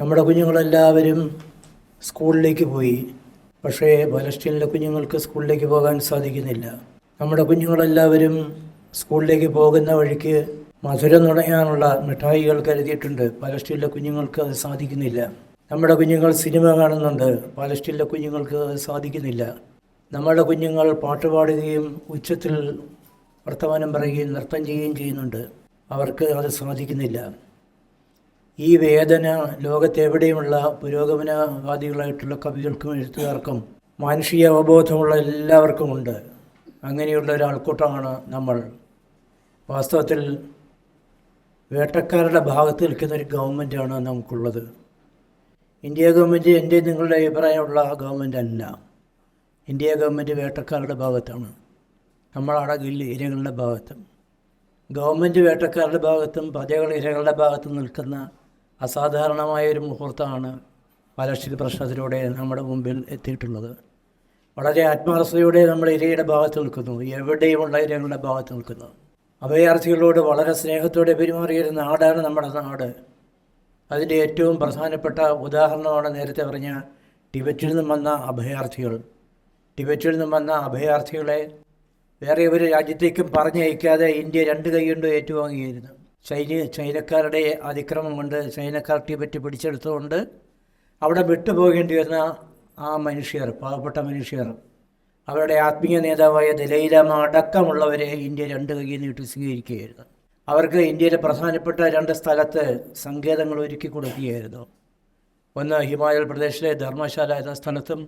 നമ്മുടെ കുഞ്ഞുങ്ങളെല്ലാവരും സ്കൂളിലേക്ക് പോയി. പക്ഷേ പലസ്തീനിലെ കുഞ്ഞുങ്ങൾക്ക് സ്കൂളിലേക്ക് പോകാൻ സാധിക്കുന്നില്ല. നമ്മുടെ കുഞ്ഞുങ്ങളെല്ലാവരും സ്കൂളിലേക്ക് പോകുന്ന വഴിക്ക് മധുരം നുണയാനുള്ള മിഠായികൾ കരുതിയിട്ടുണ്ട്. പലസ്റ്റീനിലെ കുഞ്ഞുങ്ങൾക്ക് അത് സാധിക്കുന്നില്ല. നമ്മുടെ കുഞ്ഞുങ്ങൾ സിനിമ കാണുന്നുണ്ട്. പലസ്റ്റീനിലെ കുഞ്ഞുങ്ങൾക്ക് അത് സാധിക്കുന്നില്ല. നമ്മുടെ കുഞ്ഞുങ്ങൾ പാട്ട് പാടുകയും ഉച്ചത്തിൽ വർത്തമാനം പറയുകയും നൃത്തം ചെയ്യുകയും ചെയ്യുന്നുണ്ട്. അവർക്ക് അത് സാധിക്കുന്നില്ല. ഈ വേദന ലോകത്തെവിടെയുമുള്ള പുരോഗമനവാദികളായിട്ടുള്ള കവികൾക്കും എഴുത്തുകാർക്കും മാനുഷിക അവബോധമുള്ള എല്ലാവർക്കും ഉണ്ട് അങ്ങനെയുള്ള ഒരാൾക്കൂട്ടമാണ് നമ്മൾ. വാസ്തവത്തിൽ വേട്ടക്കാരുടെ ഭാഗത്ത് നിൽക്കുന്ന ഒരു ഗവൺമെന്റാണ് നമുക്കുള്ളത്. ഇന്ത്യ ഗവൺമെന്റ് എന്റെ നിങ്ങളുടെ അഭിപ്രായമുള്ള ഗവൺമെന്റ് അല്ല. ഇന്ത്യ ഗവൺമെന്റ് വേട്ടക്കാരുടെ ഭാഗത്താണ്. നമ്മളടകില്ല ഇരകളുടെ ഭാഗത്തും. ഗവൺമെന്റ് വേട്ടക്കാരുടെ ഭാഗത്തും പതകൾ ഇരകളുടെ ഭാഗത്തും നിൽക്കുന്ന അസാധാരണമായ ഒരു മുഹൂർത്തമാണ് പാലസ്തീൻ പ്രശ്നത്തിലൂടെ നമ്മുടെ മുമ്പിൽ എത്തിയിട്ടുള്ളത്. വളരെ ആത്മാർത്ഥതയോടെ നമ്മൾ ഇരയുടെ ഭാഗത്ത് നിൽക്കുന്നു. എവിടെയുമുള്ള ഇരകളുടെ ഭാഗത്ത് നിൽക്കുന്നു. അഭയാർത്ഥികളോട് വളരെ സ്നേഹത്തോടെ പെരുമാറിയൊരു നാടാണ് നമ്മുടെ നാട്. അതിന്റെ ഏറ്റവും പ്രധാനപ്പെട്ട ഉദാഹരണമാണ് നേരത്തെ പറഞ്ഞ ടിബറ്റിൽ നിന്നും വന്ന അഭയാർത്ഥികൾ. ടിബറ്റിൽ നിന്നും വന്ന അഭയാർത്ഥികളെ വേറെ ഒരു രാജ്യത്തേക്കും പറഞ്ഞയക്കാതെ ഇന്ത്യ രണ്ട് കൈകൊണ്ട് ഏറ്റുവാങ്ങിയിരുന്നു. ചൈന ചൈനക്കാരുടെ അതിക്രമം കൊണ്ട് ചൈനക്കാർ ടിബറ്റ് പിടിച്ചെടുത്തുകൊണ്ട് അവിടെ വിട്ടുപോകേണ്ടി വരുന്ന ആ മനുഷ്യർ പാവപ്പെട്ട മനുഷ്യർ അവരുടെ ആത്മീയ നേതാവായ ദലൈലാമ അടക്കമുള്ളവരെ ഇന്ത്യ രണ്ട് കൈ നീട്ടി സ്വീകരിക്കുകയായിരുന്നു. അവർക്ക് ഇന്ത്യയിലെ പ്രധാനപ്പെട്ട രണ്ട് സ്ഥലത്ത് സങ്കേതങ്ങൾ ഒരുക്കി കൊടുക്കുകയായിരുന്നു. ഒന്ന് ഹിമാചൽ പ്രദേശിലെ ധർമ്മശാല എന്ന സ്ഥലത്തും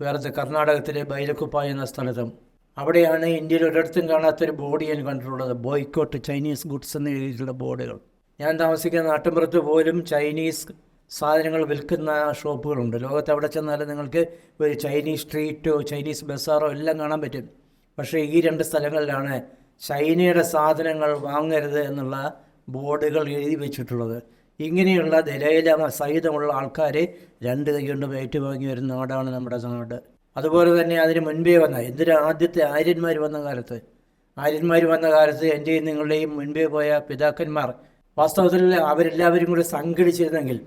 വേറത്തെ കർണാടകത്തിലെ ബൈലക്കുപ്പ എന്ന സ്ഥലത്തും. അവിടെയാണ് ഇന്ത്യയിൽ ഒരിടത്തും കാണാത്തൊരു ബോർഡ് ഞാൻ കണ്ടിട്ടുള്ളത്. ബോയ്ക്കോട്ട് ചൈനീസ് ഗുഡ്സ് എന്ന് എഴുതിയിട്ടുള്ള ബോർഡുകൾ ഞാൻ താമസിക്കുന്ന നാട്ടിൻപുറത്ത് പോലും ചൈനീസ് സാധനങ്ങൾ വിൽക്കുന്ന ഷോപ്പുകളുണ്ട്. ലോകത്ത് എവിടെ ചെന്നാലും നിങ്ങൾക്ക് ഒരു ചൈനീസ് സ്ട്രീറ്റോ ചൈനീസ് ബസാറോ എല്ലാം കാണാൻ പറ്റും. പക്ഷേ ഈ രണ്ട് സ്ഥലങ്ങളിലാണ് ചൈനയുടെ സാധനങ്ങൾ വാങ്ങരുത് എന്നുള്ള ബോർഡുകൾ എഴുതി വെച്ചിട്ടുള്ളത്. ഇങ്ങനെയുള്ള ദലൈലാമ സഹിതമുള്ള ആൾക്കാർ രണ്ട് കൈ കൊണ്ട് ഏറ്റുവാങ്ങി വരുന്ന നാടാണ് നമ്മുടെ നാട്. അതുപോലെ തന്നെ അതിന് മുൻപേ വന്ന എന്തിന് ആദ്യത്തെ ആര്യന്മാർ വന്ന കാലത്ത് ആര്യന്മാർ വന്ന കാലത്ത് എന്റെയും നിങ്ങളുടെയും മുൻപേ പോയ പിതാക്കന്മാർ വാസ്തവത്തിൽ അവരെല്ലാവരും കൂടെ സംഘടിച്ചിരുന്നെങ്കിൽ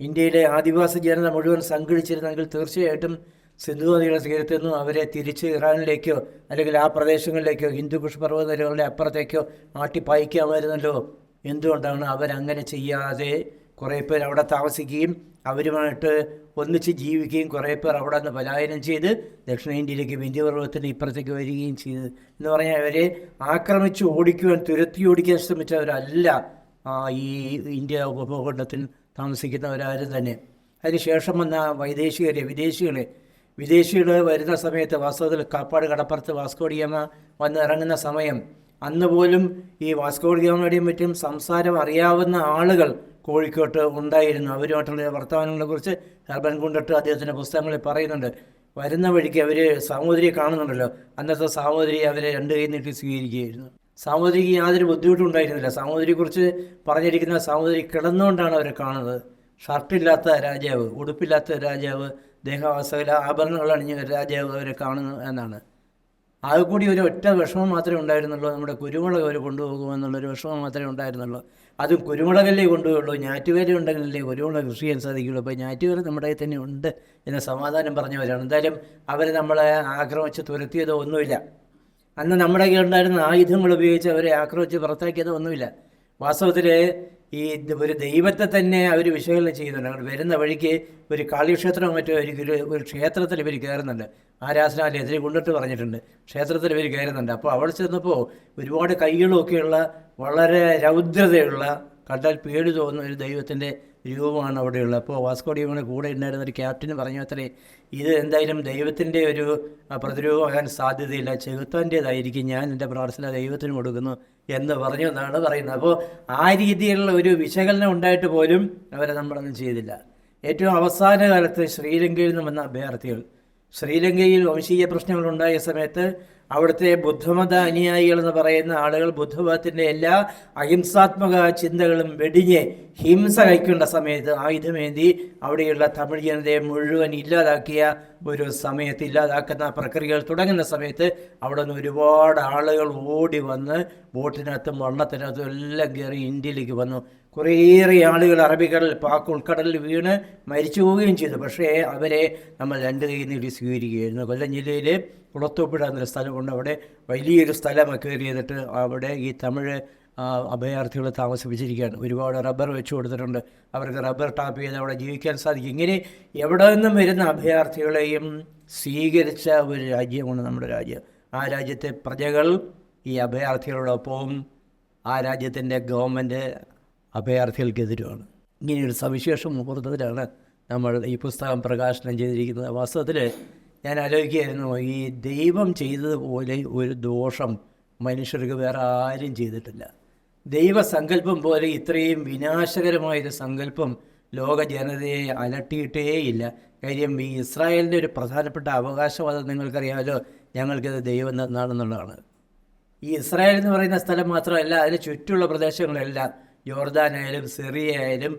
ഇന്ത്യയിലെ ആദിവാസി ജനത മുഴുവൻ സംഘടിച്ചിരുന്നെങ്കിൽ തീർച്ചയായിട്ടും സിന്ധു നദിയുടെ തീരത്തു നിന്നും അവരെ തിരിച്ച് ഇറാനിലേക്കോ അല്ലെങ്കിൽ ആ പ്രദേശങ്ങളിലേക്കോ ഹിന്ദുക്കുഷ് പർവതനിരകളുടെ അപ്പുറത്തേക്കോ ആട്ടിപ്പായിക്കാമായിരുന്നല്ലോ. എന്തുകൊണ്ടാണ് അവരങ്ങനെ ചെയ്യാതെ കുറേ പേർ അവിടെ താമസിക്കുകയും അവരുമായിട്ട് ഒന്നിച്ച് ജീവിക്കുകയും കുറേ പേർ അവിടെ നിന്ന് പലായനം ചെയ്ത് ദക്ഷിണേന്ത്യയിലേക്ക് വിന്ധ്യപർവതത്തിന് ഇപ്പുറത്തേക്ക് വരികയും ചെയ്തു എന്ന് പറഞ്ഞാൽ അവരെ ആക്രമിച്ച് ഓടിക്കുവാൻ തുരത്തി ഓടിക്കാൻ ശ്രമിച്ചവരല്ല ഈ ഇന്ത്യ ഉപഭൂഖണ്ഡത്തിൽ താമസിക്കുന്നവരാരും തന്നെ. അതിനുശേഷം വന്ന വൈദേശികരെ വിദേശികളെ. വിദേശികൾ വരുന്ന സമയത്ത് വാസ്തവത്തിൽ കാപ്പാട് കടപ്പുറത്ത് വാസ്കോഡിയമ്മ വന്ന് ഇറങ്ങുന്ന സമയം അന്ന് പോലും ഈ വാസ്കോഡിയമ്മയുടെയും മറ്റും സംസാരം അറിയാവുന്ന ആളുകൾ കോഴിക്കോട്ട് ഉണ്ടായിരുന്നു. അവരുമായിട്ടുള്ള വർത്തമാനങ്ങളെക്കുറിച്ച് അർബൻ കുണ്ടട്ട് അദ്ദേഹത്തിന്റെ പുസ്തകങ്ങളിൽ പറയുന്നുണ്ട്. വരുന്ന വഴിക്ക് അവർ സാമൂതിരിയെ കാണുന്നുണ്ടല്ലോ. അന്നത്തെ സാമൂതിരി അവരെ രണ്ട് കൈ നീട്ടി സ്വീകരിക്കുകയായിരുന്നു. സാമൂതിരിക്ക് യാതൊരു ബുദ്ധിമുട്ടും ഉണ്ടായിരുന്നില്ല. സാമൂതിരിയെക്കുറിച്ച് പറഞ്ഞിരിക്കുന്ന സാമൂതിരി കിടന്നുകൊണ്ടാണ് അവരെ കാണുന്നത്. ഷർട്ടില്ലാത്ത രാജാവ് ഉടുപ്പില്ലാത്ത രാജാവ് ദേഹാവസ്ഥയിൽ ആഭരണങ്ങൾ അണിഞ്ഞ രാജാവ് അവരെ കാണുന്നു എന്നാണ്. ആകെ കൂടി ഒരു ഒറ്റ വിഷമം മാത്രമേ ഉണ്ടായിരുന്നുള്ളൂ. നമ്മുടെ കുരുമുളക് അവർ കൊണ്ടുപോകുമെന്നുള്ളൊരു വിഷമം മാത്രമേ ഉണ്ടായിരുന്നുള്ളൂ. അതും കുരുമുളകല്ലേ കൊണ്ടുപോയുള്ളൂ ഞാറ്റുവേല ഉണ്ടെങ്കിലല്ലേ കുരുമുളക് കൃഷി ചെയ്യാൻ സാധിക്കുള്ളൂ. അപ്പോൾ ഞാറ്റുവേല നമ്മുടെ തന്നെ ഉണ്ട് എന്ന സമാധാനം പറഞ്ഞവരാണ്. എന്തായാലും അവർ നമ്മളെ ആക്രമിച്ച് തുരത്തിയതോ ഒന്നുമില്ല. അന്ന് നമ്മുടെ കയ്യിൽ ഉണ്ടായിരുന്ന ആയുധങ്ങൾ ഉപയോഗിച്ച് അവരെ ആക്രമിച്ച് പുറത്താക്കിയതോ ഒന്നുമില്ല. വാസ്തവത്തിൽ ഈ ഒരു ദൈവത്തെ തന്നെ അവർ വിശകലനം ചെയ്യുന്നുണ്ട്. അവർ വരുന്ന വഴിക്ക് ഒരു കാളിക്ഷേത്രമോ മറ്റോ ഒരു ഒരു ക്ഷേത്രത്തിൽ ഇവർ കയറുന്നുണ്ട്. ആരാധനാലയത്തിൽ കൊണ്ടിട്ട് പറഞ്ഞിട്ടുണ്ട്. ക്ഷേത്രത്തിൽ ഇവർ കയറുന്നുണ്ട്. അപ്പോൾ അവിടെ ചെന്നപ്പോൾ ഒരുപാട് കൈകളൊക്കെയുള്ള വളരെ രൗദ്രതയുള്ള കണ്ടാൽ പേടി തോന്നുന്ന ഒരു ദൈവത്തിന്റെ രൂപമാണ് അവിടെയുള്ളത്. അപ്പോൾ വാസ്കോഡിയമ്മയുടെ കൂടെ ഉണ്ടായിരുന്ന ഒരു ക്യാപ്റ്റന് പറഞ്ഞു അത്രേ ഇത് എന്തായാലും ദൈവത്തിന്റെ ഒരു പ്രതിരോധമാകാൻ സാധ്യതയില്ല. ചെകുത്താന്റേതായിരിക്കും. ഞാൻ എന്റെ പ്രാർത്ഥന ദൈവത്തിന് കൊടുക്കുന്നു എന്ന് പറഞ്ഞു എന്നാണ് പറയുന്നത്. അപ്പോൾ ആ രീതിയിലുള്ള ഒരു വിശകലനം ഉണ്ടായിട്ട് പോലും അവരെ നമ്മളൊന്നും ചെയ്തില്ല. ഏറ്റവും അവസാന കാലത്ത് ശ്രീലങ്കയിൽ നിന്ന് വന്ന അഭയാർത്ഥികൾ. ശ്രീലങ്കയിൽ വംശീയ പ്രശ്നങ്ങൾ ഉണ്ടായ സമയത്ത് അവിടുത്തെ ബുദ്ധമത അനുയായികൾ എന്ന് പറയുന്ന ആളുകൾ ബുദ്ധമതത്തിന്റെ എല്ലാ അഹിംസാത്മക ചിന്തകളും വെടിഞ്ഞ് ഹിംസ കൈക്കൊണ്ട സമയത്ത് ആയുധമേന്തി അവിടെയുള്ള തമിഴ് ജനതയെ മുഴുവൻ ഇല്ലാതാക്കിയ ഒരു സമയത്ത് ഇല്ലാതാക്കുന്ന പ്രക്രിയകൾ തുടങ്ങുന്ന സമയത്ത് അവിടെ നിന്ന് ഒരുപാട് ആളുകൾ ഓടി വന്ന് ബോട്ടിനകത്തും വണ്ണത്തിനകത്തും എല്ലാം കയറി ഇന്ത്യയിലേക്ക് വന്നു. കുറേയേറെ ആളുകൾ അറബിക്കടൽ പാക്ക് ഉൾക്കടലിൽ വീണ് മരിച്ചു പോവുകയും ചെയ്തു. പക്ഷേ അവരെ നമ്മൾ രണ്ട് കൈ നീട്ടി സ്വീകരിക്കുകയായിരുന്നു. കൊല്ലം ജില്ലയിലെ കുളത്തോപ്പുഴ എന്നൊരു സ്ഥലമുണ്ട്. അവിടെ വലിയൊരു സ്ഥലം കയറി ചെയ്തിട്ട് അവിടെ ഈ തമിഴ് അഭയാർത്ഥികളെ താമസിപ്പിച്ചിരിക്കുകയാണ്. ഒരുപാട് റബ്ബർ വെച്ച് കൊടുത്തിട്ടുണ്ട്. അവർക്ക് റബ്ബർ ടാപ്പ് ചെയ്ത് അവിടെ ജീവിക്കാൻ സാധിക്കും. ഇങ്ങനെ എവിടെ നിന്നും വരുന്ന അഭയാർത്ഥികളെയും സ്വീകരിച്ച ഒരു രാജ്യമാണ് നമ്മുടെ രാജ്യം. ആ രാജ്യത്തെ പ്രജകൾ ഈ അഭയാർത്ഥികളോടൊപ്പവും ആ രാജ്യത്തിന്റെ ഗവൺമെന്റ് അഭയാർത്ഥികൾക്കെതിരുമാണ് ഇങ്ങനെയൊരു സവിശേഷ മുഹൂർത്തത്തിലാണ് നമ്മൾ ഈ പുസ്തകം പ്രകാശനം ചെയ്തിരിക്കുന്നത്. വാസ്തവത്തിൽ ഞാൻ ആലോചിക്കുകയായിരുന്നു ഈ ദൈവം ചെയ്തതുപോലെ ഒരു ദോഷം മനുഷ്യർക്ക് വേറെ ആരും ചെയ്തിട്ടില്ല. ദൈവസങ്കല്പം പോലെ ഇത്രയും വിനാശകരമായൊരു സങ്കല്പം ലോക ജനതയെ അലട്ടിയിട്ടേയില്ല കാര്യം ഈ ഇസ്രായേലിന്റെ ഒരു പ്രധാനപ്പെട്ട അവകാശവാദം നിങ്ങൾക്കറിയാമല്ലോ ഞങ്ങൾക്കിത് ദൈവം തന്നാണെന്നുള്ളതാണ്. ഈ ഇസ്രായേൽ എന്ന് പറയുന്ന സ്ഥലം മാത്രമല്ല അതിന് ചുറ്റുമുള്ള പ്രദേശങ്ങളെല്ലാം ജോർദാനായാലും സിറിയ ആയാലും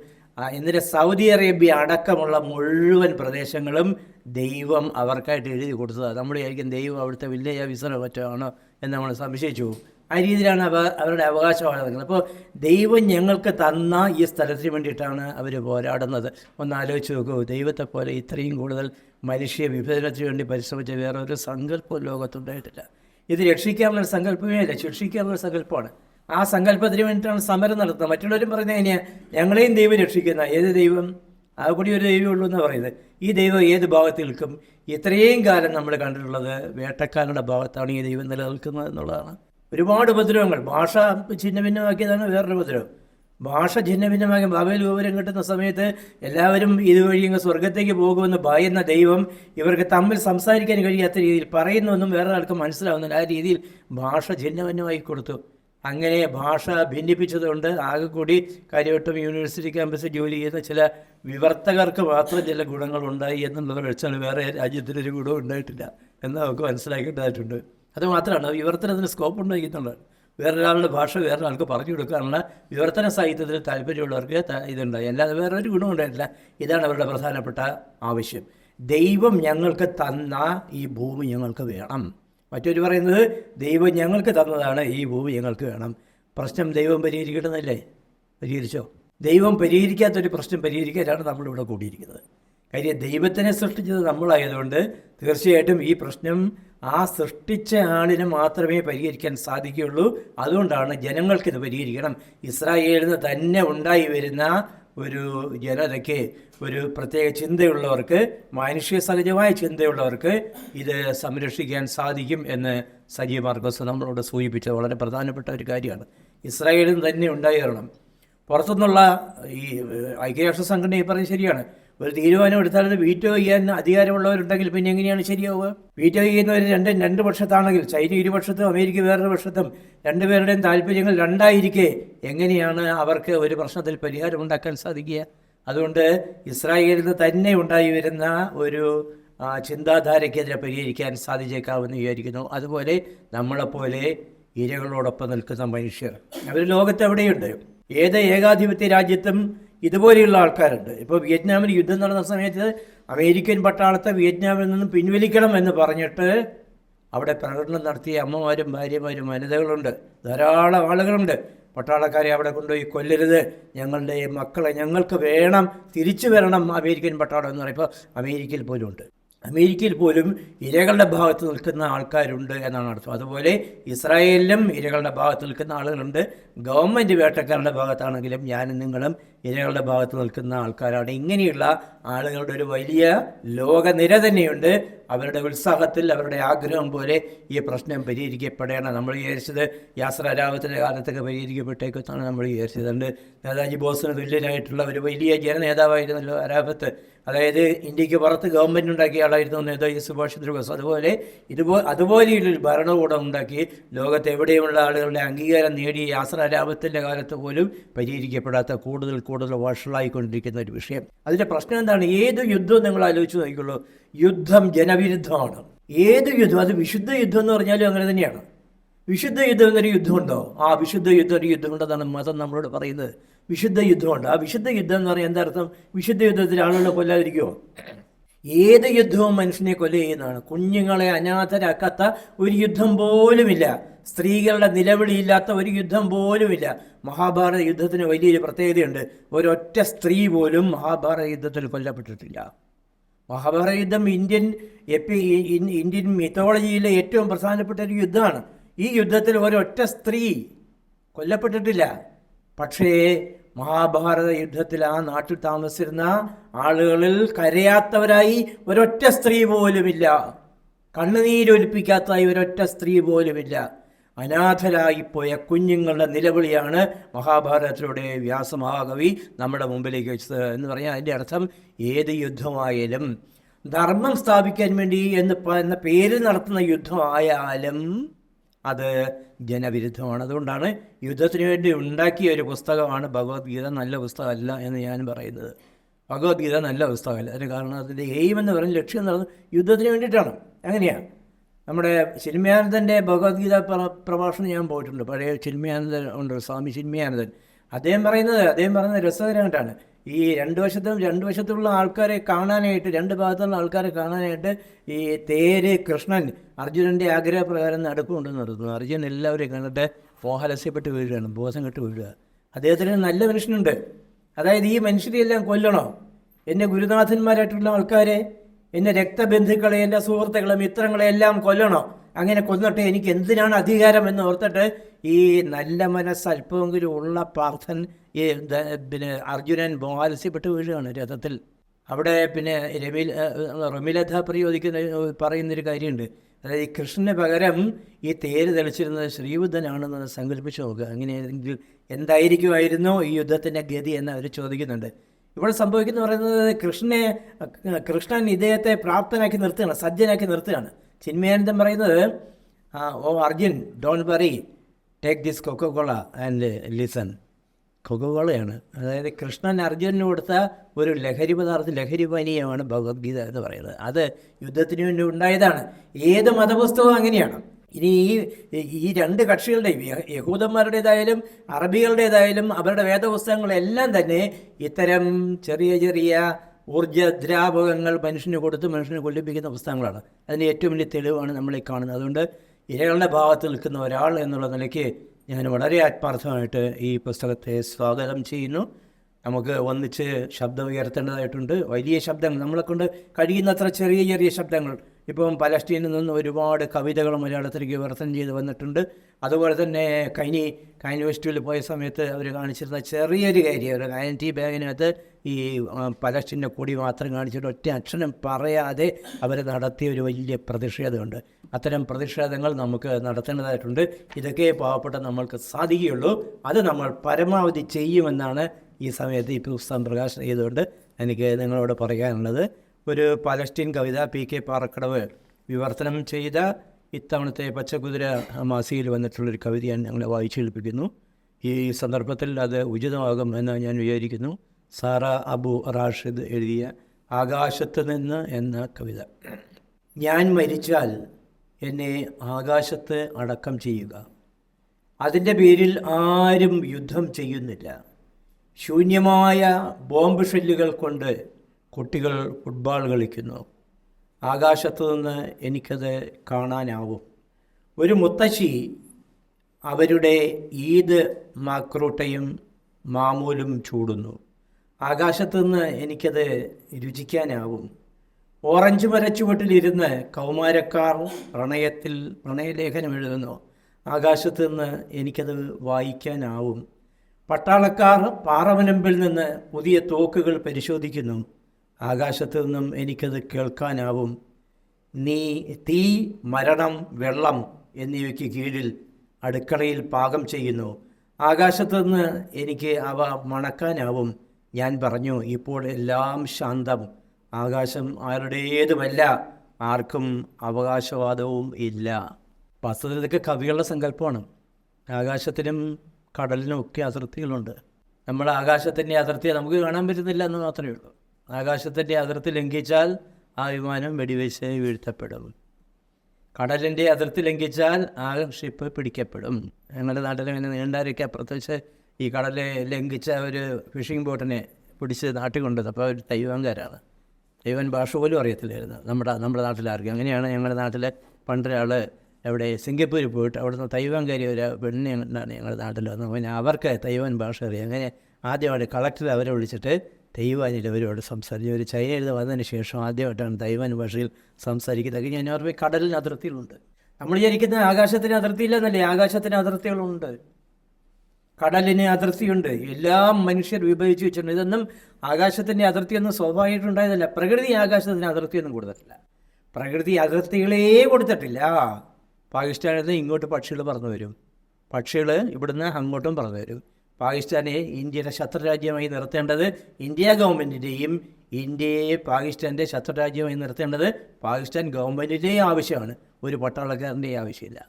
എന്നിട്ട് സൗദി അറേബ്യ അടക്കമുള്ള മുഴുവൻ പ്രദേശങ്ങളും ദൈവം അവർക്കായിട്ട് എഴുതി കൊടുത്തതാണ് നമ്മൾ വിചാരിക്കും ദൈവം അവിടുത്തെ വില്ലേജ് ഓഫീസറോ മറ്റോ ആണോ എന്ന് നമ്മൾ സംശയിച്ചു ആ രീതിയിലാണ് അവ അവരുടെ അവകാശവാദങ്ങൾ. അപ്പോൾ ദൈവം ഞങ്ങൾക്ക് തന്ന ഈ സ്ഥലത്തിന് വേണ്ടിയിട്ടാണ് അവർ പോരാടുന്നത്. ഒന്ന് ആലോചിച്ച് നോക്കൂ ദൈവത്തെ പോലെ ഇത്രയും കൂടുതൽ മനുഷ്യ വിഭജനത്തിന് വേണ്ടി പരിശ്രമിച്ച വേറെ ഒരു സങ്കല്പവും ലോകത്തുണ്ടായിട്ടില്ല. ഇത് രക്ഷിക്കാനുള്ള സങ്കല്പമേ അല്ല ശിക്ഷിക്കാനുള്ള സങ്കല്പമാണ്. ആ സങ്കല്പത്തിന് വേണ്ടിയിട്ടാണ് സമരം നടത്തുന്നത്. മറ്റുള്ളവരും പറയുന്നത് എങ്ങനെയാണ് ഞങ്ങളെയും ദൈവം രക്ഷിക്കുന്ന ഏത് ദൈവം? ആ കൂടി ഒരു ദൈവമേ ഉള്ളൂ എന്ന് പറയുന്നത്. ഈ ദൈവം ഏത് ഭാഗത്ത് നിൽക്കും? ഇത്രയും കാലം നമ്മൾ കണ്ടിട്ടുള്ളത് വേട്ടക്കാരുടെ ഭാഗത്താണ് ഈ ദൈവം നിലനിൽക്കുന്നത് എന്നുള്ളതാണ്. ഒരുപാട് ഉപദ്രവങ്ങൾ. ഭാഷ ചിഹ്ന ഭിന്നമാക്കിയതാണ് വേറൊരു ഉപദ്രവം. ഭാഷ ചിഹ്ന ഭിന്നമാക്കി ബാബയിൽ വിവരം കിട്ടുന്ന സമയത്ത് എല്ലാവരും ഇതുവഴി ഇങ്ങ് സ്വർഗത്തേക്ക് പോകുമെന്ന് ഭയന്ന ദൈവം ഇവർക്ക് തമ്മിൽ സംസാരിക്കാൻ കഴിയാത്ത രീതിയിൽ പറയുന്നൊന്നും വേറൊരാൾക്ക് മനസ്സിലാവുന്നില്ല. ആ രീതിയിൽ ഭാഷ ചിഹ്ന ഭിന്നമാക്കി കൊടുത്തു. അങ്ങനെ ഭാഷ ഭിന്നിപ്പിച്ചതുകൊണ്ട് ആകെ കൂടി കാര്യവട്ടം യൂണിവേഴ്സിറ്റി ക്യാമ്പസിൽ ജോലി ചെയ്യുന്ന ചില വിവർത്തകർക്ക് മാത്രം ചില ഗുണങ്ങളുണ്ടായി എന്നുള്ളത് വെച്ചാൽ വേറെ രാജ്യത്തിനൊരു ഗുണവും ഉണ്ടായിട്ടില്ല എന്ന് നമുക്ക് മനസ്സിലാക്കേണ്ടതായിട്ടുണ്ട്. അത് മാത്രമാണ് വിവർത്തനത്തിന് സ്കോപ്പ് ഉണ്ടായിരിക്കുന്നുണ്ട് വേറൊരാളുടെ ഭാഷ വേറൊരാൾക്ക് പറഞ്ഞു കൊടുക്കാനുള്ള വിവർത്തന സാഹിത്യത്തിൽ താല്പര്യമുള്ളവർക്ക് ഇതുണ്ടായി. അല്ലാതെ വേറൊരു ഗുണം ഉണ്ടായിട്ടില്ല. ഇതാണ് അവരുടെ പ്രധാനപ്പെട്ട ആവശ്യം. ദൈവം ഞങ്ങൾക്ക് തന്ന ഈ ഭൂമി ഞങ്ങൾക്ക് വേണം. മറ്റൊരു പറയുന്നത് ദൈവം ഞങ്ങൾക്ക് തന്നതാണ് ഈ ഭൂമി ഞങ്ങൾക്ക് വേണം. പ്രശ്നം ദൈവം പരിഹരിക്കണമെന്നല്ലേ? പരിഹരിച്ചോ? ദൈവം പരിഹരിക്കാത്തൊരു പ്രശ്നം പരിഹരിക്കാനാണ് നമ്മളിവിടെ കൂടിയിരിക്കുന്നത്. കാര്യം ദൈവത്തിനെ സൃഷ്ടിച്ചത് നമ്മളായതുകൊണ്ട് തീർച്ചയായിട്ടും ഈ പ്രശ്നം ആ സൃഷ്ടിച്ച ആളിന് മാത്രമേ പരിഹരിക്കാൻ സാധിക്കുകയുള്ളൂ. അതുകൊണ്ടാണ് ജനങ്ങൾക്കിത് പരിഹരിക്കണം. ഇസ്രായേലിൽ തന്നെ ഉണ്ടായി വരുന്ന ഒരു ജനതയ്ക്ക് ഒരു പ്രത്യേക ചിന്തയുള്ളവർക്ക് മാനുഷിക സഹജമായ ചിന്തയുള്ളവർക്ക് ഇത് സംരക്ഷിക്കാൻ സാധിക്കും എന്ന് സജീവ് മാർഗോസ് നമ്മളോട് സൂചിപ്പിച്ചത് വളരെ പ്രധാനപ്പെട്ട ഒരു കാര്യമാണ്. ഇസ്രായേലിൽ തന്നെ ഉണ്ടായി വരണം പുറത്തുനിന്നുള്ള ഈ ഐക്യരാഷ്ട്ര സംഘടന ഈ പറഞ്ഞത് ശരിയാണ്. ഒരു തീരുമാനം എടുത്താൽ അത് വീറ്റോ ചെയ്യാൻ അധികാരമുള്ളവരുണ്ടെങ്കിൽ പിന്നെ എങ്ങനെയാണ് ശരിയാവുക? വീറ്റോ ചെയ്യുന്നവർ രണ്ട് രണ്ട് പക്ഷത്താണെങ്കിൽ ചൈന ഇരുപക്ഷത്തും അമേരിക്ക വേറൊരു പക്ഷത്തും രണ്ടുപേരുടെയും താല്പര്യങ്ങൾ രണ്ടായിരിക്കെ എങ്ങനെയാണ് അവർക്ക് ഒരു പ്രശ്നത്തിൽ പരിഹാരം ഉണ്ടാക്കാൻ സാധിക്കുക? അതുകൊണ്ട് ഇസ്രായേലിൽ നിന്ന് തന്നെ ഉണ്ടായി വരുന്ന ഒരു ചിന്താധാരയ്ക്കെതിരെ പരിഹരിക്കാൻ സാധിച്ചേക്കാമെന്ന് വിചാരിക്കുന്നു. അതുപോലെ നമ്മളെപ്പോലെ ഇരകളോടൊപ്പം നിൽക്കുന്ന മനുഷ്യർ. അവർ ലോകത്ത് എവിടെയുണ്ട്? ഏത് ഏകാധിപത്യ രാജ്യത്തും ഇതുപോലെയുള്ള ആൾക്കാരുണ്ട്. ഇപ്പോൾ വിയറ്റ്നാമിൽ യുദ്ധം നടന്ന സമയത്ത് അമേരിക്കൻ പട്ടാളത്തെ വിയറ്റ്നാമിൽ നിന്നും പിൻവലിക്കണം എന്ന് പറഞ്ഞിട്ട് അവിടെ പ്രകടനം നടത്തിയ അമ്മമാരും ഭാര്യമാരും വനിതകളുണ്ട്. ധാരാളം ആളുകളുണ്ട്. പട്ടാളക്കാരെ അവിടെ കൊണ്ടുപോയി കൊല്ലരുത്. ഞങ്ങളുടെ മക്കളെ ഞങ്ങൾക്ക് വേണം തിരിച്ചു വരണം അമേരിക്കൻ പട്ടാളം എന്ന് പറയുമ്പോൾ അമേരിക്കയിൽ പോലും ഉണ്ട് അമേരിക്കയിൽ പോലും ഇരകളുടെ ഭാഗത്ത് നിൽക്കുന്ന ആൾക്കാരുണ്ട് എന്നാണ് അർത്ഥം. അതുപോലെ ഇസ്രായേലിലും ഇരകളുടെ ഭാഗത്ത് നിൽക്കുന്ന ആളുകളുണ്ട്. ഗവൺമെന്റ് വേട്ടക്കാരുടെ ഭാഗത്താണെങ്കിലും ഞാനും നിങ്ങളും ഇരകളുടെ ഭാഗത്ത് നിൽക്കുന്ന ആൾക്കാരാണ്. ഇങ്ങനെയുള്ള ആളുകളുടെ ഒരു വലിയ ലോകനിര തന്നെയുണ്ട്. അവരുടെ ഉത്സാഹത്തിൽ അവരുടെ ആഗ്രഹം പോലെ ഈ പ്രശ്നം പരിഹരിക്കപ്പെടണം നമ്മൾ വിചാരിച്ചത് യാസ്ര രാവത്തിന്റെ കാലത്തൊക്കെ പരിഹരിക്കപ്പെട്ടേക്കെന്നാണ് നമ്മൾ വിചാരിച്ചത്. അതുകൊണ്ട് നേതാജി ബോസിന് തുല്യനായിട്ടുള്ള ഒരു വലിയ ജനനേതാവായിരുന്നല്ലോ അരാഫത്ത് അതായത് ഇന്ത്യയ്ക്ക് പുറത്ത് ഗവൺമെന്റ് ഉണ്ടാക്കിയ ആളായിരുന്നു നേതാജി സുഭാഷ് ചന്ദ്ര ബോസ് അതുപോലെ ഇതുപോ അതുപോലെയുള്ളൊരു ഭരണകൂടം ഉണ്ടാക്കി ലോകത്ത് എവിടെയുമുള്ള ആളുകളുടെ അംഗീകാരം നേടി യാസ്ര രാപത്തിന്റെ കാലത്ത് പോലും പരിഹരിക്കപ്പെടാത്ത കൂടുതൽ കൂടുതൽ വഷളായിക്കൊണ്ടിരിക്കുന്ന ഒരു വിഷയം. അതിന്റെ പ്രശ്നം എന്താണ്? ഏത് യുദ്ധവും നിങ്ങൾ ആലോചിച്ച് നോക്കിയുള്ളൂ യുദ്ധം ജനവിരുദ്ധമാണ്. ഏത് യുദ്ധം? അത് വിശുദ്ധ യുദ്ധം എന്ന് പറഞ്ഞാലും അങ്ങനെ തന്നെയാണ്. വിശുദ്ധ യുദ്ധം എന്നൊരു യുദ്ധമുണ്ടോ? ആ വിശുദ്ധ യുദ്ധം ഒരു യുദ്ധമുണ്ടെന്നാണ് മതം നമ്മളോട് പറയുന്നത്. വിശുദ്ധ യുദ്ധമുണ്ട്. ആ വിശുദ്ധ യുദ്ധം എന്ന് പറയുന്നത് എന്താർത്ഥം വിശുദ്ധ യുദ്ധത്തിൽ ആളുകളെ കൊല്ലാതിരിക്കുമോ ഏത് യുദ്ധവും മനുഷ്യനെ കൊല ചെയ്യുന്നതാണ്. കുഞ്ഞുങ്ങളെ അനാഥരാക്കാത്ത ഒരു യുദ്ധം പോലുമില്ല. സ്ത്രീകളുടെ നിലവിളിയില്ലാത്ത ഒരു യുദ്ധം പോലുമില്ല. മഹാഭാരത യുദ്ധത്തിന് വലിയൊരു പ്രത്യേകതയുണ്ട്. ഒരൊറ്റ സ്ത്രീ പോലും മഹാഭാരത യുദ്ധത്തിൽ കൊല്ലപ്പെട്ടിട്ടില്ല. മഹാഭാരത യുദ്ധം ഇന്ത്യൻ എപ്പി ഇന്ത്യൻ മിത്തോളജിയിലെ ഏറ്റവും പ്രധാനപ്പെട്ട ഒരു യുദ്ധമാണ്. ഈ യുദ്ധത്തിൽ ഒരൊറ്റ സ്ത്രീ കൊല്ലപ്പെട്ടിട്ടില്ല. പക്ഷേ മഹാഭാരത യുദ്ധത്തിൽ ആ നാട്ടിൽ താമസിച്ചിരുന്ന ആളുകളിൽ കരയാത്തവരായി ഒരൊറ്റ സ്ത്രീ പോലുമില്ല. കണ്ണുനീരൊലിപ്പിക്കാത്തതായി ഒരൊറ്റ സ്ത്രീ പോലുമില്ല. അനാഥരായിപ്പോയ കുഞ്ഞുങ്ങളുടെ നിലവിളിയാണ് മഹാഭാരതത്തിലൂടെ വ്യാസമഹാകവി നമ്മുടെ മുമ്പിലേക്ക് വെച്ചത് എന്ന് പറഞ്ഞാൽ അതിന്റെ അർത്ഥം ഏത് യുദ്ധമായാലും ധർമ്മം സ്ഥാപിക്കാൻ വേണ്ടി എന്ന് എന്ന പേര് നടത്തുന്ന യുദ്ധമായാലും അത് ജനവിരുദ്ധമാണ്. അതുകൊണ്ടാണ് യുദ്ധത്തിന് വേണ്ടി ഉണ്ടാക്കിയ ഒരു പുസ്തകമാണ് ഭഗവത്ഗീത. നല്ല പുസ്തകമല്ല എന്ന് ഞാൻ പറയുന്നത്. ഭഗവത്ഗീത നല്ല പുസ്തകമല്ല. അതിന് കാരണം അതിന്റെ എയിം എന്ന് പറഞ്ഞ ലക്ഷ്യം എന്ന് യുദ്ധത്തിന് വേണ്ടിയിട്ടാണ്. അങ്ങനെയാണ്. നമ്മുടെ ചിന്മയാനന്ദന്റെ ഭഗവത്ഗീത പ്ര- പ്രഭാഷണം ഞാൻ പോയിട്ടുണ്ട്. പഴയ ചിന്മയാനന്ദൻ ഉണ്ട് സ്വാമി ചിന്മയാനന്ദൻ. അദ്ദേഹം പറയുന്നത് അദ്ദേഹം പറയുന്നത് രസകരമായിട്ടാണ്. ഈ രണ്ട് വശത്തും രണ്ട് വശത്തുള്ള ആൾക്കാരെ കാണാനായിട്ട് രണ്ട് ഭാഗത്തുള്ള ആൾക്കാരെ കാണാനായിട്ട് ഈ തേര് കൃഷ്ണൻ അർജുനന്റെ ആഗ്രഹപ്രകാരം നടക്കുകൊണ്ടെന്ന് നടത്തുന്നു അർജുനൻ എല്ലാവരെയും കണ്ടിട്ട് മോഹലസ്യപ്പെട്ട് വീഴുകയാണ് ബോധം കെട്ട് വീഴുക. അദ്ദേഹത്തിന് നല്ല മനുഷ്യനുണ്ട്. അതായത് ഈ മനുഷ്യരെയെല്ലാം കൊല്ലണോ? എന്റെ ഗുരുനാഥന്മാരായിട്ടുള്ള ആൾക്കാരെ എന്റെ രക്തബന്ധുക്കളെ എന്റെ സുഹൃത്തുക്കളെ മിത്രങ്ങളെ എല്ലാം കൊല്ലണോ? അങ്ങനെ കൊന്നിട്ട് എനിക്ക് എന്തിനാണ് അധികാരം എന്ന് ഓർത്തിട്ട് ഈ നല്ല മനസ്സ് അല്പമെങ്കിലും ഉള്ള പാർത്ഥൻ ഈ പിന്നെ അർജുനൻ മോഹാലസ്യപ്പെട്ട് വീഴുകയാണ് രഥത്തിൽ. അവിടെ പിന്നെ രവി റമിലഥ പ്രയോജിക്കുന്ന പറയുന്നൊരു കാര്യമുണ്ട്. അതായത് ഈ കൃഷ്ണന് പകരം ഈ തേര് തെളിച്ചിരുന്നത് ശ്രീബുദ്ധനാണെന്ന് സങ്കല്പിച്ച് നോക്കുക. അങ്ങനെയെങ്കിൽ എന്തായിരിക്കുമായിരുന്നു ഈ യുദ്ധത്തിന്റെ ഗതി എന്ന് അവർ ചോദിക്കുന്നുണ്ട്. ഇവിടെ സംഭവിക്കുന്ന പറയുന്നത് കൃഷ്ണനെ കൃഷ്ണൻ ഇദ്ദേഹത്തെ പ്രാപ്തനാക്കി നിർത്തുകയാണ് സജ്ജനാക്കി നിർത്തുകയാണ്. ചിന്മയാനന്ദം പറയുന്നത് ഓ Arjun don't worry take this Coca Cola and listen കൊക്കോകോളയാണ് അതായത് കൃഷ്ണൻ അർജുനന് കൊടുത്ത ഒരു ലഹരി പദാർത്ഥം ലഹരി പാനീയമാണ് ഭഗവത്ഗീത എന്ന് പറയുന്നത്. അത് യുദ്ധത്തിന് വേണ്ടി ഉണ്ടായതാണ്. ഏത് മതപുസ്തകവും അങ്ങനെയാണ്. ഇനി ഈ ഈ രണ്ട് കക്ഷികളുടെയും യഹൂദന്മാരുടേതായാലും അറബികളുടേതായാലും അവരുടെ വേദപുസ്തകങ്ങളെല്ലാം തന്നെ ഇത്തരം ചെറിയ ചെറിയ ഊർജദ്രാവകങ്ങൾ മനുഷ്യന് കൊടുത്ത് മനുഷ്യനെ കൊല്ലിപ്പിക്കുന്ന പുസ്തകങ്ങളാണ്. അതിന് ഏറ്റവും വലിയ തെളിവാണ് നമ്മൾ ഈ കാണുന്നത്. അതുകൊണ്ട് ഇരകളുടെ ഭാഗത്ത് നിൽക്കുന്ന ഒരാൾ എന്നുള്ള നിലയ്ക്ക് ഞാൻ വളരെ ആത്മാർത്ഥമായിട്ട് ഈ പുസ്തകത്തെ സ്വാഗതം ചെയ്യുന്നു. നമുക്ക് ഒന്നിച്ച് ശബ്ദം ഉയർത്തേണ്ടതായിട്ടുണ്ട്. വലിയ ശബ്ദങ്ങൾ നമ്മളെ കൊണ്ട് കഴിയുന്നത്ര ചെറിയ ചെറിയ ശബ്ദങ്ങൾ ഇപ്പം പലസ്റ്റീനിൽ നിന്ന് ഒരുപാട് കവിതകൾ മലയാളത്തിലേക്ക് വിവർത്തനം ചെയ്ത് വന്നിട്ടുണ്ട്. അതുപോലെ തന്നെ കൈനി കൈനി ഫെസ്റ്റിവലിൽ പോയ സമയത്ത് അവർ കാണിച്ചിരുന്ന ചെറിയൊരു കാര്യം ഒരു നയന്റി ബാഗിനകത്ത് ഈ പലസ്റ്റീന്റെ കൊടി മാത്രം കാണിച്ചിട്ട് ഒറ്റ അക്ഷരം പറയാതെ അവർ നടത്തിയ ഒരു വലിയ പ്രതിഷേധമുണ്ട്. അത്തരം പ്രതിഷേധങ്ങൾ നമുക്ക് നടത്തേണ്ടതായിട്ടുണ്ട്. ഇതൊക്കെ പാവപ്പെട്ട നമ്മൾക്ക് സാധിക്കുകയുള്ളൂ. അത് നമ്മൾ പരമാവധി ചെയ്യുമെന്നാണ് ഈ സമയത്ത് ഈ പുസ്തകം പ്രകാശനം ചെയ്തുകൊണ്ട് എനിക്ക് നിങ്ങളോട് പറയാനുള്ളത്. ഒരു പലസ്തീൻ കവിത പി കെ പാറക്കടവ് വിവർത്തനം ചെയ്ത ഇത്തവണത്തെ പച്ചക്കുതിര മാസികയിൽ വന്നിട്ടുള്ളൊരു കവിത ഞാൻ ഞങ്ങളെ വായിച്ചു കേൾപ്പിക്കുന്നു ഈ സന്ദർഭത്തിൽ അത് ഉചിതമാകും എന്ന് ഞാൻ വിചാരിക്കുന്നു. സാറ അബു റാഷിദ് എഴുതിയ ആകാശത്ത് നിന്ന് എന്ന കവിത. ഞാൻ മരിച്ചാൽ എന്നെ ആകാശത്ത് അടക്കം ചെയ്യുക. അതിന്റെ പേരിൽ ആരും യുദ്ധം ചെയ്യുന്നില്ല. ശൂന്യമായ ബോംബ് ഷെല്ലുകൾ കൊണ്ട് കുട്ടികൾ ഫുട്ബോൾ കളിക്കുന്നു. ആകാശത്തു നിന്ന് എനിക്കത് കാണാനാവും. ഒരു മുത്തശ്ശി അവരുടെ ഈദ് മാക്രൂട്ടയും മാമൂലും ചൂടുന്നു. ആകാശത്തു നിന്ന് എനിക്കത് രുചിക്കാനാവും. ഓറഞ്ച് മരച്ചുവട്ടിലിരുന്ന് കൗമാരക്കാർ പ്രണയത്തിൽ പ്രണയലേഖനം എഴുതുന്നു. ആകാശത്ത് നിന്ന് എനിക്കത് വായിക്കാനാവും. പട്ടാളക്കാർ പാറവനമ്പിൽ നിന്ന് പുതിയ തോക്കുകൾ പരിശോധിക്കുന്നു. ആകാശത്ത് നിന്നും എനിക്കത് കേൾക്കാനാവും. നീ തീ മരണം വെള്ളം എന്നിവയ്ക്ക് കീഴിൽ അടുക്കളയിൽ പാകം ചെയ്യുന്നു. ആകാശത്തു നിന്ന് എനിക്ക് അവ മണക്കാനാവും. ഞാൻ പറഞ്ഞു ഇപ്പോൾ എല്ലാം ശാന്തം. ആകാശം ആരുടേതുമല്ല. ആർക്കും അവകാശവാദവും ഇല്ല. വാസ്തവത്തിൽ ഇതൊക്കെ കവികളുടെ സങ്കല്പമാണ്. ആകാശത്തിനും കടലിനും ഒക്കെ അതിർത്തികളുണ്ട്. നമ്മൾ ആകാശത്തിന്റെ അതിർത്തിയെ നമുക്ക് കാണാൻ പറ്റുന്നില്ല എന്ന് മാത്രമേ ഉള്ളൂ. ആകാശത്തിന്റെ അതിർത്തി ലംഘിച്ചാൽ ആ വിമാനം വെടിവെച്ച് വീഴ്ത്തപ്പെടും. കടലിന്റെ അതിർത്തി ലംഘിച്ചാൽ ആ ഷിപ്പ് പിടിക്കപ്പെടും. ഞങ്ങളുടെ നാട്ടിൽ ഇങ്ങനെ നീണ്ടാരയ്ക്ക് പ്രത്യേകിച്ച് ഈ കടലെ ലംഘിച്ച ഒരു ഫിഷിംഗ് ബോട്ടിനെ പിടിച്ച് നാട്ടിൽ കൊണ്ടത് അപ്പോൾ ഒരു തൈവാങ്കാരാണ് തൈവാൻ ഭാഷ പോലും അറിയത്തില്ലായിരുന്നു. നമ്മുടെ നമ്മുടെ നാട്ടിലാർക്കും. അങ്ങനെയാണ് ഞങ്ങളുടെ നാട്ടിലെ പണ്ടൊരാൾ എവിടെ സിംഗപ്പൂരിൽ പോയിട്ട് അവിടുന്ന് തൈവാൻ കയറിയ ഒരു പെണ്ണിനെ ഞങ്ങളുടെ നാട്ടിൽ വന്നത്. പിന്നെ അവർക്ക് തൈവാൻ ഭാഷ അറിയാം. അങ്ങനെ ആദ്യമായിട്ട് കളക്ടർ അവരെ വിളിച്ചിട്ട് തൈവാനിൽ അവരോട് സംസാരിച്ചു. ഒരു ചൈനയിൽ വന്നതിന് ശേഷം ആദ്യമായിട്ടാണ് തൈവാൻ ഭാഷയിൽ സംസാരിക്കുന്നത്. ഞാൻ ഓർമ്മ കടലിന് അതിർത്തിയിലുണ്ട്. നമ്മൾ വിചാരിക്കുന്ന ആകാശത്തിന് അതിർത്തിയില്ലെന്നല്ലേ ആകാശത്തിന് അതിർത്തികളുണ്ട്. കടലിന് അതിർത്തിയുണ്ട്. എല്ലാ മനുഷ്യർ വിഭജിച്ച് വെച്ചിട്ടുണ്ട്. ഇതൊന്നും ആകാശത്തിന്റെ അതിർത്തിയൊന്നും സ്വാഭാവികമായിട്ടുണ്ടായതല്ല. പ്രകൃതി ആകാശത്തിന് അതിർത്തിയൊന്നും കൊടുത്തിട്ടില്ല. പ്രകൃതി അതിർത്തികളേ കൊടുത്തിട്ടില്ല. പാകിസ്ഥാനിൽ നിന്ന് ഇങ്ങോട്ട് പക്ഷികൾ പറന്നു വരും. പക്ഷികൾ ഇവിടുന്ന് അങ്ങോട്ടും പറന്നു വരും. പാകിസ്ഥാനെ ഇന്ത്യയുടെ ശത്രുരാജ്യമായി നിർത്തേണ്ടത് ഇന്ത്യ ഗവൺമെന്റിന്റെയും ഇന്ത്യയെ പാകിസ്ഥാന്റെ ശത്രുരാജ്യമായി നിർത്തേണ്ടത് പാകിസ്ഥാൻ ഗവൺമെന്റിന്റെയും ആവശ്യമാണ്. ഒരു പട്ടാളക്കാരന്റെയും ആവശ്യമില്ല.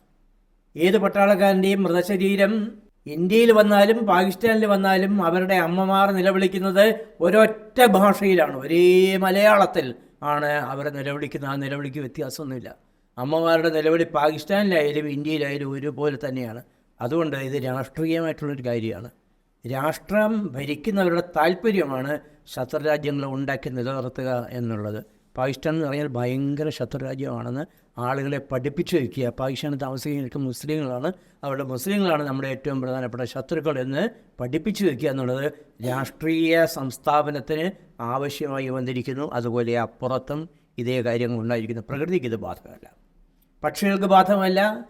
ഏത് പട്ടാളക്കാരന്റെയും മൃതശരീരം ഇന്ത്യയിൽ വന്നാലും പാകിസ്ഥാനിൽ വന്നാലും അവരുടെ അമ്മമാർ നിലവിളിക്കുന്നത് ഒരൊറ്റ ഭാഷയിലാണ്. ഒരേ മലയാളത്തിൽ ആണ് അവരെ നിലവിളിക്കുന്ന. ആ നിലവിളിക്ക് വ്യത്യാസമൊന്നുമില്ല. അമ്മമാരുടെ നിലവിളി പാകിസ്ഥാനിലായാലും ഇന്ത്യയിലായാലും ഒരുപോലെ തന്നെയാണ്. അതുകൊണ്ട് ഇത് രാഷ്ട്രീയമായിട്ടുള്ളൊരു കാര്യമാണ്. രാഷ്ട്രം ഭരിക്കുന്നവരുടെ താല്പര്യമാണ് ശത്രുരാജ്യങ്ങൾ ഉണ്ടാക്കി നിലനിർത്തുക എന്നുള്ളത്. പാകിസ്ഥാൻ എന്ന് പറഞ്ഞാൽ ഭയങ്കര ശത്രുരാജ്യമാണെന്ന് ആളുകളെ പഠിപ്പിച്ചു വയ്ക്കുക പാകിസ്ഥാനിൽ താമസിക്കുന്ന മുസ്ലിങ്ങളാണ്. അവരുടെ മുസ്ലിങ്ങളാണ് നമ്മുടെ ഏറ്റവും പ്രധാനപ്പെട്ട ശത്രുക്കൾ എന്ന് പഠിപ്പിച്ചു വയ്ക്കുക എന്നുള്ളത് രാഷ്ട്രീയ സംസ്ഥാപനത്തിന് ആവശ്യമായി വന്നിരിക്കുന്നു. അതുപോലെ അപ്പുറത്തും ഇതേ കാര്യങ്ങൾ ഉണ്ടായിരിക്കുന്നു. പ്രകൃതിക്ക് ഇത് ബാധകമല്ല. പക്ഷികൾക്ക് ബാധകമല്ല.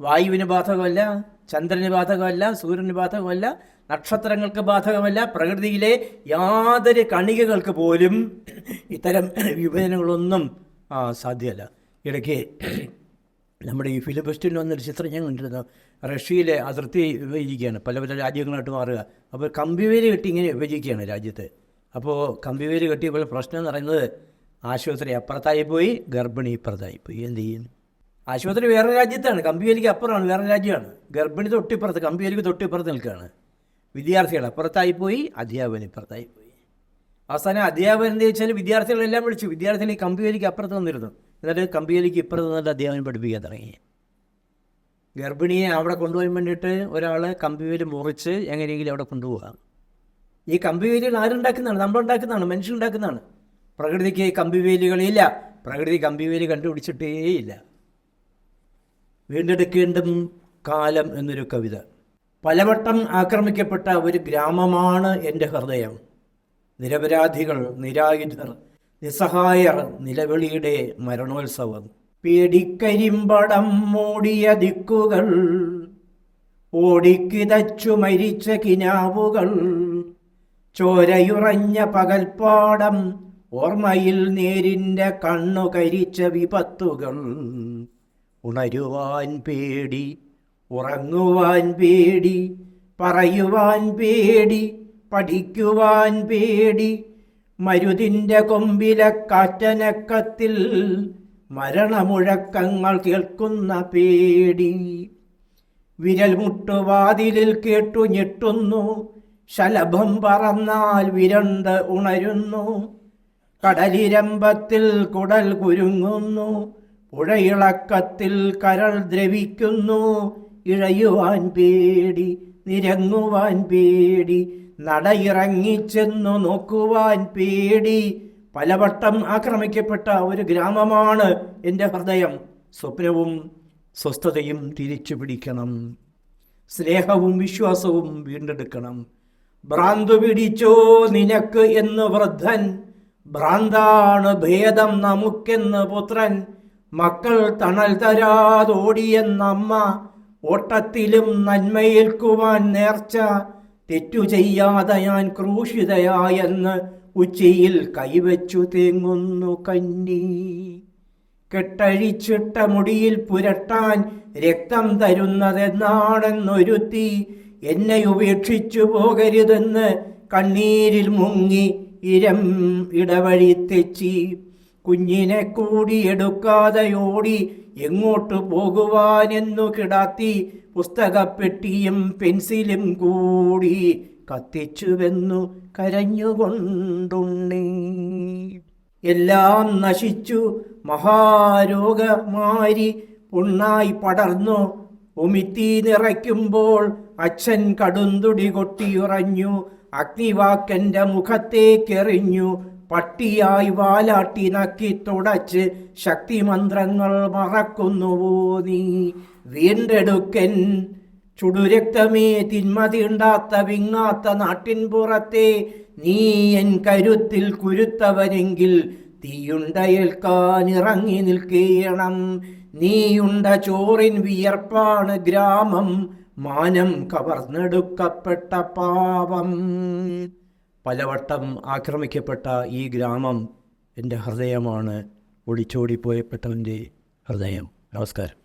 വായുവിന് ബാധകമല്ല ചന്ദ്രന് ബാധകമല്ല സൂര്യന് ബാധകമല്ല നക്ഷത്രങ്ങൾക്ക് ബാധകമല്ല പ്രകൃതിയിലെ യാതൊരു കണികകൾക്ക് പോലും ഇത്തരം വിഭജനങ്ങളൊന്നും സാധ്യമല്ല. ഇടയ്ക്ക് നമ്മുടെ ഈ ഫിലിം ഫെസ്റ്റിവലിൽ വന്നൊരു ചിത്രം ഞാൻ കണ്ടിരുന്നു. റഷ്യയിലെ അതിർത്തി വിഭജിക്കുകയാണ്. പല പല രാജ്യങ്ങളായിട്ട് മാറുക. അപ്പോൾ കമ്പിവേര് കെട്ടി ഇങ്ങനെ വിഭജിക്കുകയാണ് രാജ്യത്ത്. അപ്പോൾ കമ്പിവേര് കെട്ടിയപ്പോൾ പ്രശ്നം എന്ന് പറയുന്നത് ആശുപത്രി അപ്പുറത്തായി പോയി ഗർഭിണി ഇപ്പുറത്തായി പോയി എന്ത് ചെയ്യും? ആശുപത്രി വേറെ രാജ്യത്താണ്. കമ്പിവേലിക്ക് അപ്പുറമാണ് വേറെ രാജ്യമാണ്. ഗർഭിണി തൊട്ടിപ്പുറത്ത് കമ്പിവേലിക്ക് തൊട്ടിപ്പുറത്ത് നിൽക്കുകയാണ്. വിദ്യാർത്ഥികൾ അപ്പുറത്തായി പോയി അധ്യാപകൻ ഇപ്പുറത്തായി പോയി അവസാനം അധ്യാപകൻ എന്താ വെച്ചാൽ വിദ്യാർത്ഥികളെല്ലാം വിളിച്ചു. വിദ്യാർത്ഥികൾ കമ്പിവേലിക്ക് അപ്പുറത്ത് വന്നിരുന്നു. എന്നിട്ട് കമ്പിവേലിക്ക് ഇപ്പുറത്ത് നിന്നിട്ട് അധ്യാപകൻ പഠിപ്പിക്കാൻ തുടങ്ങി. ഗർഭിണിയെ അവിടെ കൊണ്ടുപോകാൻ വേണ്ടിയിട്ട് ഒരാൾ കമ്പിവേലി മുറിച്ച് എങ്ങനെയെങ്കിലും അവിടെ കൊണ്ടുപോകാം. ഈ കമ്പിവേലികൾ ആരുണ്ടാക്കുന്നതാണ്? നമ്മളുണ്ടാക്കുന്നതാണ് മനുഷ്യരുണ്ടാക്കുന്നതാണ്. പ്രകൃതിക്ക് കമ്പിവേലികളില്ല. പ്രകൃതി കമ്പിവേലി കണ്ടുപിടിച്ചിട്ടേയില്ല. വീണ്ടെടുക്കേണ്ടും കാലം എന്നൊരു കവിത. പലവട്ടം ആക്രമിക്കപ്പെട്ട ഒരു ഗ്രാമമാണ് എന്റെ ഹൃദയം. നിരപരാധികൾ നിരായുധർ നിസ്സഹായർ നിലവിളിയുടെ മരണോത്സവം. പേടിക്കരിമ്പടം മൂടിയ ദിക്കുകൾ ഓടിക്കിതച്ചു മരിച്ച കിനാവുകൾ ചോരയുറഞ്ഞ പകൽപ്പാടം ഓർമ്മയിൽ നേരിന്റെ കണ്ണു കരിച്ച വിപത്തുകൾ. ഉണരുവാൻ പേടി ഉറങ്ങുവാൻ പേടി പറയുവാൻ പേടി പഠിക്കുവാൻ പേടി. മരുതിന്റെ കൊമ്പിലെ കാറ്റനക്കത്തിൽ മരണമുഴക്കങ്ങൾ കേൾക്കുന്ന പേടി. വിരൽ മുട്ടുവാതിലിൽ കേട്ടു ഞെട്ടുന്നു ശലഭം പറന്നാൽ വിരണ്ട് ഉണരുന്നു. കടലിരമ്പത്തിൽ കുടൽ കുരുങ്ങുന്നു പുഴയിളക്കത്തിൽ കരൾ ദ്രവിക്കുന്നു. ഇഴയുവാൻ പേടി നിരങ്ങുവാൻ പേടി. നടയിറങ്ങിച്ചെന്നു നോക്കുവാൻ പേടി. പലവട്ടം ആക്രമിക്കപ്പെട്ട ഒരു ഗ്രാമമാണ് എന്റെ ഹൃദയം. സ്വപ്നവും സ്വസ്ഥതയും തിരിച്ചു പിടിക്കണം. സ്നേഹവും വിശ്വാസവും വീണ്ടെടുക്കണം. ഭ്രാന്തു പിടിച്ചോ നിനക്ക് എന്ന് വൃദ്ധൻ. ഭ്രാന്താണ് ഭേദം നമുക്കെന്ന് പുത്രൻ. മക്കൾ തണൽ തരാതോടിയെന്നമ്മ ഓട്ടത്തിലും നന്മയേൽക്കുവാൻ നേർച്ച തെറ്റു ചെയ്യാതെ ഞാൻ ക്രൂശിതയായെന്ന് ഉച്ചയിൽ കൈവച്ചു തേങ്ങുന്നു കന്നി. കെട്ടഴിച്ചിട്ട മുടിയിൽ പുരട്ടാൻ രക്തം തരുന്നതെന്നാണെന്നൊരുത്തി എന്നെ ഉപേക്ഷിച്ചു പോകരുതെന്ന് കണ്ണീരിൽ മുങ്ങി ഇരം ഇടവഴി തെച്ചി. കുഞ്ഞിനെ കൂടി എടുക്കാതെ ഓടി എങ്ങോട്ട് പോകുവാനെന്നു കിടത്തി പുസ്തകപ്പെട്ടിയും പെൻസിലും കൂടി കത്തിച്ചുവെന്നു കരഞ്ഞുകൊണ്ടുണ്ണി. എല്ലാം നശിച്ചു. മഹാരോഗമാരി പുണ്ണായി പടർന്നു. ഉമിത്തി നിറയ്ക്കുമ്പോൾ അച്ഛൻ കടുന്തുടി കൊട്ടിയുറഞ്ഞു. അഗ്നിവാക്കന്റെ മുഖത്തേക്കെറിഞ്ഞു. പട്ടിയായി വാലാട്ടി നക്കി തുടച്ച് ശക്തി മന്ത്രങ്ങൾ മറക്കുന്നുവോ നീ? വീണ്ടെടുക്കൻ ചുടുരക്തമേ തിന്മ ഉണ്ടാത്ത വിങ്ങാത്ത നാട്ടിൻ പുറത്തെ നീ എൻ കരുത്തിൽ കുരുത്തവനെങ്കിൽ തീയുണ്ടയേൽക്കാൻ ഇറങ്ങി നിൽക്കണം. നീയുണ്ട ചോറിൻ വിയർപ്പാണ് ഗ്രാമം മാനം കവർന്നെടുക്കപ്പെട്ട പാപം. പലവട്ടം ആക്രമിക്കപ്പെട്ട ഈ ഗ്രാമം എന്റെ ഹൃദയമാണ്. ഒളിച്ചോടിപ്പോയപ്പെട്ടവന്റെ ഹൃദയം. നമസ്കാരം.